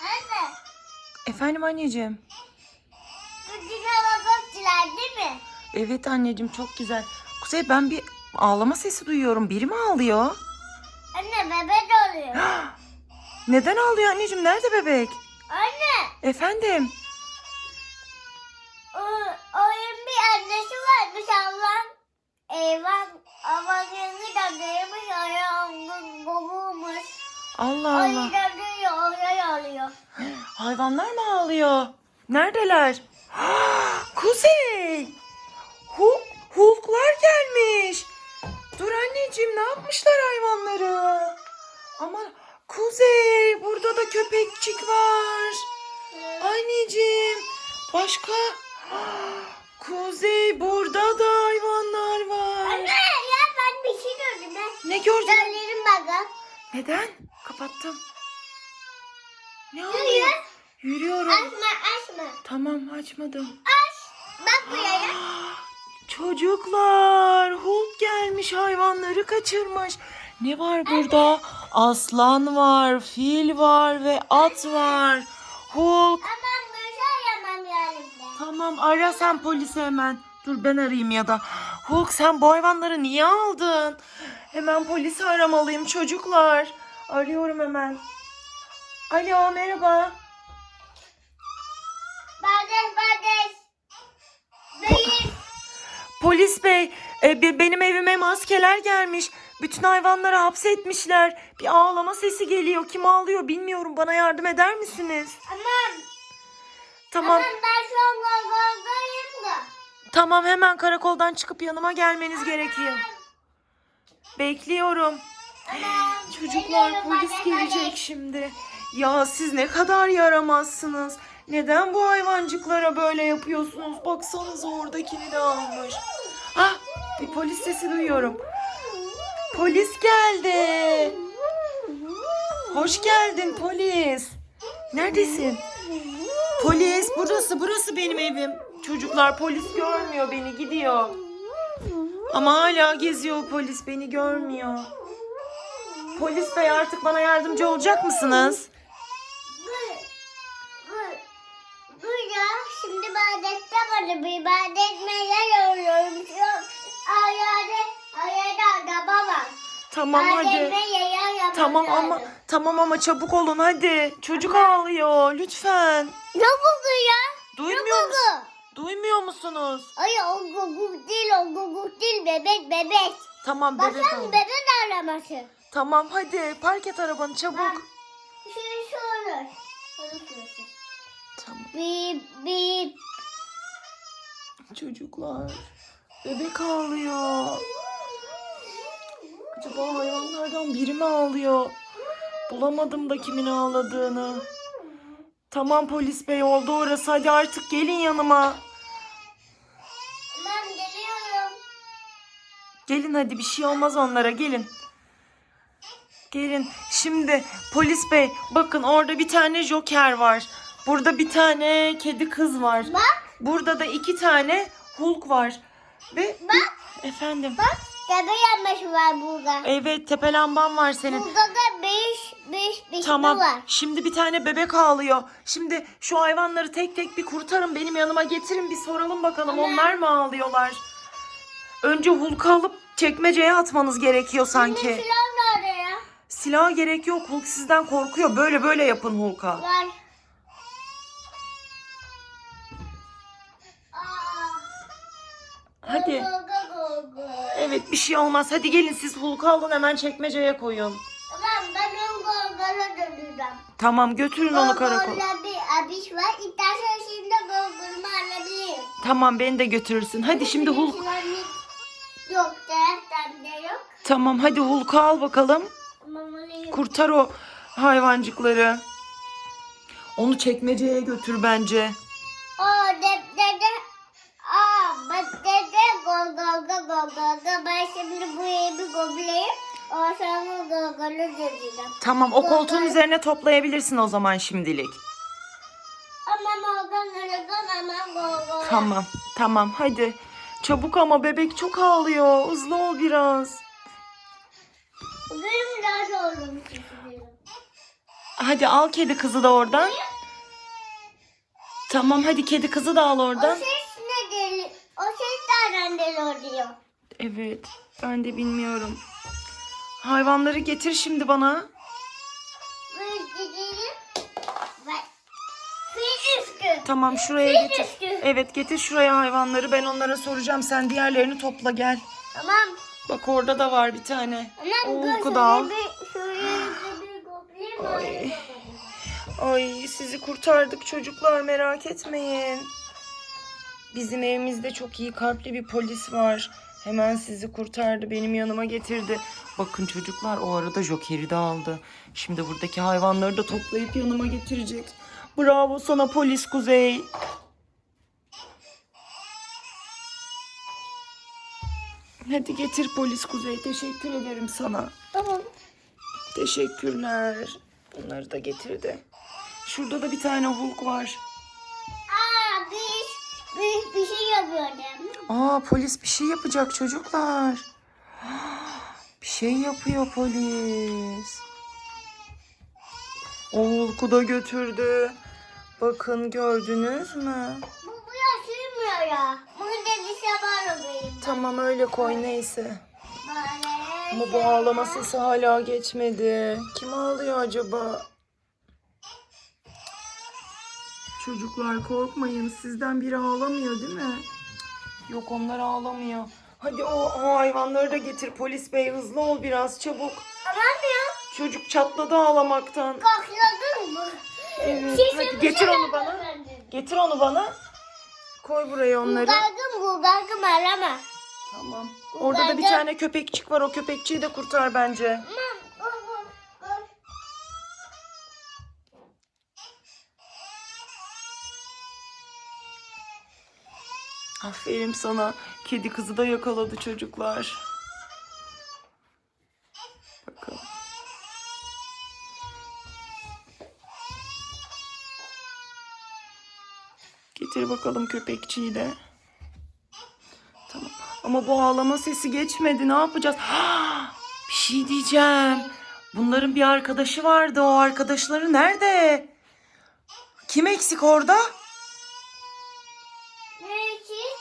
Anne. Efendim anneciğim. Bu dinama baktılar değil mi? Evet anneciğim çok güzel. Kuzey ben bir ağlama sesi duyuyorum. Biri mi ağlıyor? Anne bebek oluyor. Neden ağlıyor anneciğim? Nerede bebek? Anne. Efendim? O, oyun bir annesi varmış Allah'ın. Eyvah. Amanını da değmiş. Oraya kovulmuş. Allah Allah. Oyun dönüyor. Hayvanlar mı ağlıyor? Neredeler? Kuzey! Hulk, Hulklar gelmiş. Dur anneciğim ne yapmışlar hayvanları? Ama Kuzey burada da köpekçik var. Anneciğim başka? Kuzey burada da hayvanlar var. Anne ya ben bir şey gördüm. Ben. Ne gördün? Dönlerim bakın. Neden? Kapattım. Ne oluyor? Yürüyor. Yürüyorum. Açma açma. Tamam açmadım. Aç. Bak buraya. Çocuklar Hulk gelmiş hayvanları kaçırmış. Ne var burada? Aslan var, fil var ve at var. Hulk. Aman böyle yemem yanımda. Tamam ara sen polisi hemen. Dur ben arayayım ya da. Hulk sen bu hayvanları niye aldın? Hemen polisi aramalıyım çocuklar. Arıyorum hemen. Alo merhaba. Polis bey, e, be- benim evime maskeler gelmiş. Bütün hayvanları hapsetmişler. Bir ağlama sesi geliyor. Kim ağlıyor bilmiyorum. Bana yardım eder misiniz? Aman. Tamam. Aman ben şu an gagaldayım da. Tamam hemen karakoldan çıkıp yanıma gelmeniz gerekiyor. Bekliyorum. Aman. Çocuklar geliyorum, polis gelecek şimdi. Ya siz ne kadar yaramazsınız. Neden bu hayvancıklara böyle yapıyorsunuz? Baksanıza oradakini de almış. Ah bir polis sesi duyuyorum. Polis geldi. Hoş geldin polis. Neredesin? Polis burası burası benim evim. Çocuklar polis görmüyor beni gidiyor. Ama hala geziyor polis beni görmüyor. Polis bey artık bana yardımcı olacak mısınız? Dur. Dur. Dur ya. Şimdi ibadette vardı. Bir ibadet meler oluyorum. Yok. Ayağda, ayağda araba var. Tamam hadi. Tamam ama tamam ama çabuk olun hadi. Çocuk ağlıyor lütfen. Ne koku ya? Duymuyor Ne musun? koku? Duymuyor musunuz? Ay o guguk değil o guguk değil bebek bebek. Tamam bebek Baksana ağlıyor. bebek ağlaması. Tamam hadi park et arabanı çabuk. Bak. Şu şu olur. Olur. Tamam. Bip bip. Çocuklar bebek ağlıyor. Acaba hayvanlardan biri mi ağlıyor? Bulamadım da kimin ağladığını. Tamam polis bey oldu orası hadi artık gelin yanıma. Ben geliyorum. Gelin hadi bir şey olmaz onlara gelin. Gelin. Şimdi polis bey bakın orada bir tane joker var. Burada bir tane kedi kız var. Bak Burada da iki tane Hulk var. Ve bak efendim. bak. Bebek yanması var burada. Evet tepe lamban var senin. Burada da beş beş beş Tamam. var. Şimdi bir tane bebek ağlıyor. Şimdi şu hayvanları tek tek bir kurtarın. Benim yanıma getirin bir soralım bakalım. Tamam. Onlar mı ağlıyorlar? Önce Hulk'u alıp çekmeceye atmanız gerekiyor sanki. Şimdi silah nerede ya? Silaha gerek yok. Hulk sizden korkuyor. Böyle böyle yapın Hulk'a. Var. Aa, Hadi. Evet bir şey olmaz. Hadi gelin siz Hulk'u alın hemen çekmeceye koyun. Tamam ben onu Google'a döneceğim. Tamam götürün onu karakol. Google'da bir abiş var. İstersen şimdi Google'ımı alabilirim. Tamam beni de götürürsün. Hadi şimdi Hulk. Yok dersen de yok. Tamam hadi Hulk'u al bakalım. Kurtar o hayvancıkları. Onu çekmeceye götür bence. Aa de, dede. Aa bak dede go go go go go go. Ben şimdi bu evi gobleyim. O sonra Google'a döneceğim. Tamam o koltuğun üzerine toplayabilirsin o zaman şimdilik. Ama Google'a döneceğim ama Google'a. Tamam tamam hadi. Çabuk ama bebek çok ağlıyor. Hızlı ol biraz. Benim oldum çekiyorum. Hadi al kedi kızı da oradan. Tamam hadi kedi kızı da al O oradan. ses ne deli? O ses deli oluyor? Evet ben de bilmiyorum. Hayvanları getir şimdi bana. Tamam şuraya getir. Evet getir şuraya hayvanları. Ben onlara soracağım. Sen diğerlerini topla gel. Tamam. Bak orada da var bir tane. Dur, uyku da al. Ay. Ay sizi kurtardık çocuklar merak etmeyin. Bizim evimizde çok iyi kalpli bir polis var. Hemen sizi kurtardı benim yanıma getirdi. Bakın çocuklar o arada Joker'i de aldı. Şimdi buradaki hayvanları da toplayıp yanıma getirecek. Bravo sana polis Kuzey. Hadi getir polis Kuzey. Teşekkür ederim sana. Tamam. Teşekkürler. Bunları da getirdi. Şurada da bir tane Hulk var. Aa biz, biz şey yapıyordum. Aa polis bir şey yapacak çocuklar. Bir şey yapıyor polis. O Hulk'u da götürdü. Bakın gördünüz mü? Bu bu ya sürmüyor ya. Bunu dedisi var o benim. Tamam öyle koy neyse. Ama bu ağlama sesi hala geçmedi. Kim ağlıyor acaba? Çocuklar korkmayın. Sizden biri ağlamıyor değil mi? Yok onlar ağlamıyor. Hadi o, o hayvanları da getir polis bey. Hızlı ol biraz çabuk. Ya. Çocuk çatladı ağlamaktan. Kokladın mı? Evet. Sesi Hadi getir şey onu bana. Getir onu bana. Koy buraya onları. Bulgargım bulgargım arama. Tamam. Orada da bir tane köpekçik var. O köpekçiyi de kurtar bence. Tamam. Aferin sana. Kedi kızı da yakaladı çocuklar. Bakın. Getir bakalım köpekçiyi de. Tamam. Ama bu ağlama sesi geçmedi. Ne yapacağız? bir şey diyeceğim. Bunların bir arkadaşı vardı. O arkadaşları nerede? Kim eksik orada? Ne için?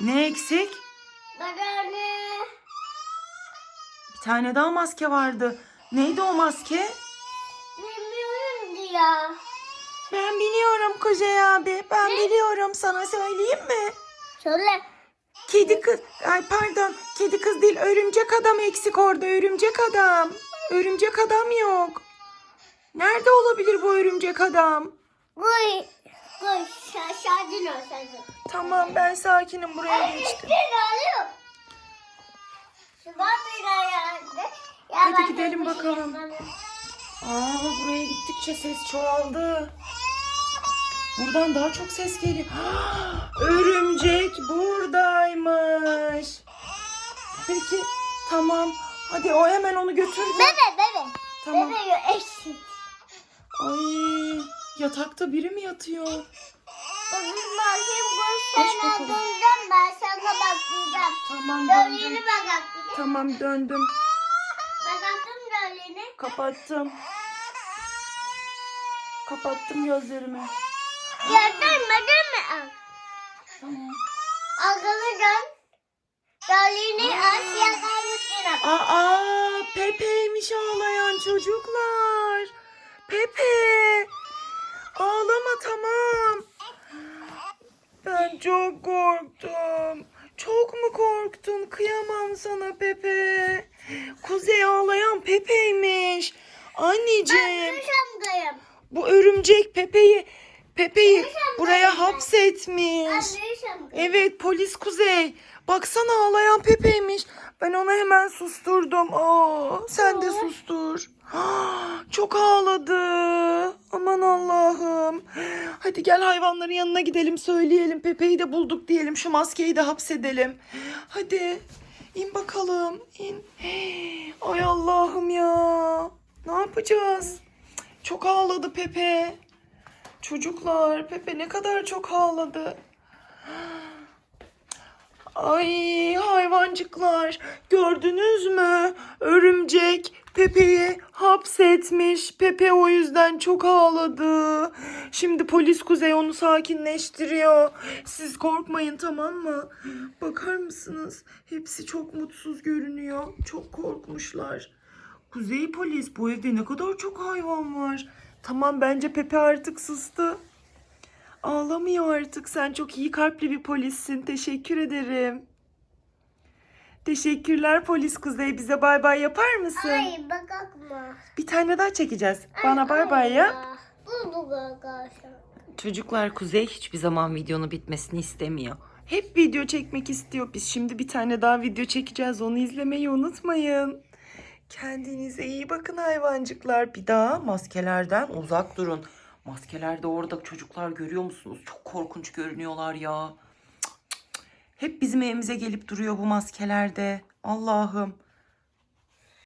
Ne eksik? Ne? Bir tane daha maske vardı. Neydi o maske? Bilmiyorum ya. Ben biliyorum Kuzey abi. Ben biliyorum sana söyleyeyim mi? Söyle. Kedi kız, ay pardon, kedi kız değil, örümcek adam eksik orada, örümcek adam. Örümcek adam yok. Nerede olabilir bu örümcek adam? Koy. Koy. Şadın ol şadın. Tamam ben sakinim buraya geçtim. Bir alıyor. Sıvan bir ayağında. Ya Hadi ben gidelim bakalım. Aa buraya gittikçe ses çoğaldı. Buradan daha çok ses geliyor. Örümcek buradaymış. Peki tamam. Hadi o hemen onu götür. Bebe bebe. Tamam. Bebe eşit. Ay yatakta biri mi yatıyor? Bugün bakayım Aç adından ben sana bakacağım. Tamam döndüm. bakattım. Tamam döndüm. Bakattım dölüğünü. Kapattım. Kapattım gözlerimi. Gördün mü değil mi? Tamam. Algılı dön. Asya'dan üstüne bak. Aa, Pepe'ymiş ağlayan çocuklar. Pepe. Ağlama tamam. Ben çok korktum. Çok mu korktun? Kıyamam sana Pepe. Kuzey ağlayan Pepe'ymiş. Anneciğim. Yaşamdayım. Bu örümcek Pepe'yi Pepe'yi buraya hapsetmiş. Ben. Evet polis Kuzey. Baksana ağlayan Pepe'ymiş. Ben onu hemen susturdum. Aa, sen de sustur. Ah, Çok ağladı. Aman Allah'ım. Hadi gel hayvanların yanına gidelim söyleyelim. Pepe'yi de bulduk diyelim. Şu maskeyi de hapsedelim. Hadi in bakalım. in. Ay Allah'ım ya. Ne yapacağız? Çok ağladı Pepe. Çocuklar Pepe ne kadar çok ağladı. Ay hayvancıklar gördünüz mü? Örümcek Pepe'yi hapsetmiş. Pepe o yüzden çok ağladı. Şimdi polis Kuzey onu sakinleştiriyor. Siz korkmayın tamam mı? Bakar mısınız? Hepsi çok mutsuz görünüyor. Çok korkmuşlar. Kuzey polis bu evde ne kadar çok hayvan var. Tamam bence Pepe artık sustu. Ağlamıyor artık. Sen çok iyi kalpli bir polissin. Teşekkür ederim. Teşekkürler polis Kuzey. Bize bay bay yapar mısın? Ay bakakma. Bir tane daha çekeceğiz. Bana bay bay ya. Bu bu arkadaşlar. Çocuklar Kuzey hiçbir zaman videonun bitmesini istemiyor. Hep video çekmek istiyor. Biz şimdi bir tane daha video çekeceğiz. Onu izlemeyi unutmayın. Kendinize iyi bakın hayvancıklar. Bir daha maskelerden uzak durun. Maskelerde orada çocuklar görüyor musunuz? Çok korkunç görünüyorlar ya. Hep bizim evimize gelip duruyor bu maskelerde. Allah'ım.